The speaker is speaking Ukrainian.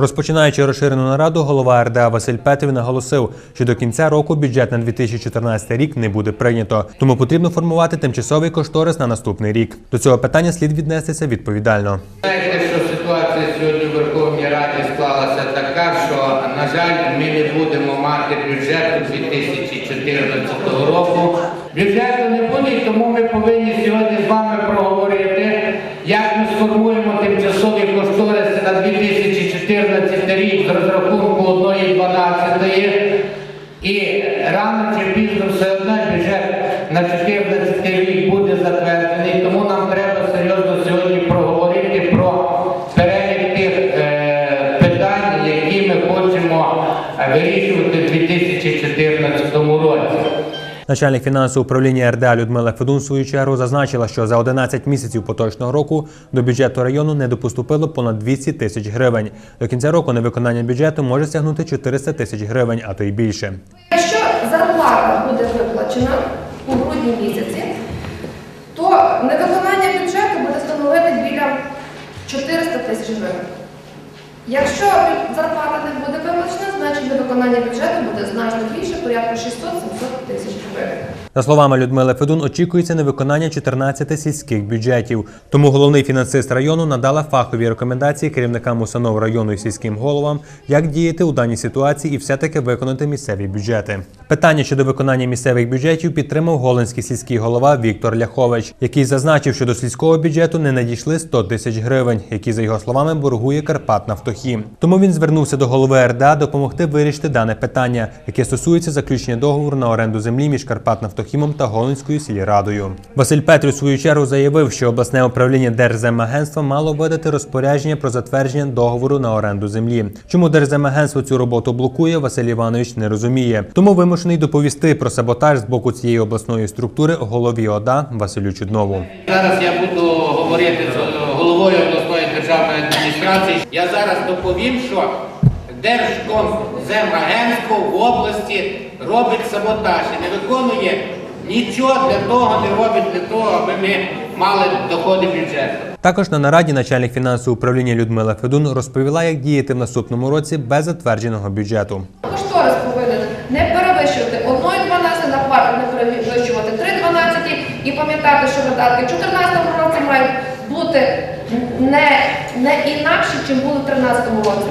Розпочинаючи розширену нараду, голова РДА Василь Петрів наголосив, що до кінця року бюджет на 2014 рік не буде прийнято, тому потрібно формувати тимчасовий кошторис на наступний рік. До цього питання слід віднестися відповідально. Знаєте, що ситуація сьогодні в Верховній Раді склалася така, що, на жаль, ми не будемо мати бюджету 2014 року. Бюджету не буде, тому ми повинні сьогодні з вами проговорити, як ми сформуємо тимчасові кошториси на 2014 рік з розрахунку 1,12. І рано чи пізно все одно бюджет на 2014 рік буде затверджений, тому нам треба серйозно сьогодні проговорити про перелік тих е, питань, які ми хочемо вирішувати в 2014 році. Начальник фінансового управління РДА Людмила Федун в свою чергу зазначила, що за 11 місяців поточного року до бюджету району не допоступило понад 200 тисяч гривень. До кінця року невиконання бюджету може сягнути 400 тисяч гривень, а то й більше. Якщо зарплата буде виплачена у грудні місяці, то невиконання бюджету буде становити біля 400 тисяч гривень. Якщо зарплата не буде виплачена, значить невиконання бюджету буде значно більше, порядку 600-700 тисяч гривень. За словами Людмили Федун, очікується невиконання 14 сільських бюджетів. Тому головний фінансист району надала фахові рекомендації керівникам установ району і сільським головам, як діяти у даній ситуації і все-таки виконати місцеві бюджети. Питання щодо виконання місцевих бюджетів підтримав Голинський сільський голова Віктор Ляхович, який зазначив, що до сільського бюджету не надійшли 100 тисяч гривень, які за його словами боргує Карпатнафтохім. Тому він звернувся до голови РДА допомогти вирішити дане питання, яке стосується заключення договору на оренду землі між Карпатнафтохімом та Голинською сільрадою. Василь Петрів в свою чергу заявив, що обласне управління Держземагентства мало видати розпорядження про затвердження договору на оренду землі. Чому Держземагентство цю роботу блокує, Василь Іванович не розуміє. Тому вимушений доповісти про саботаж з боку цієї обласної структури голові ОДА Василю Чуднову. Зараз я буду говорити з головою обласної державної адміністрації. Я зараз доповім, що Держкомземагентство в області робить саботаж і не виконує нічого для того, не робить для того, аби ми мали доходи бюджету. Також на нараді начальник фінансового управління Людмила Федун розповіла, як діяти в наступному році без затвердженого бюджету. Кошторис повинен не перевищувати 1,12 на квартал, не перевищувати 3,12 і пам'ятати, що видатки в 2014 році мають бути не, не інакші, чим були в 2013 році.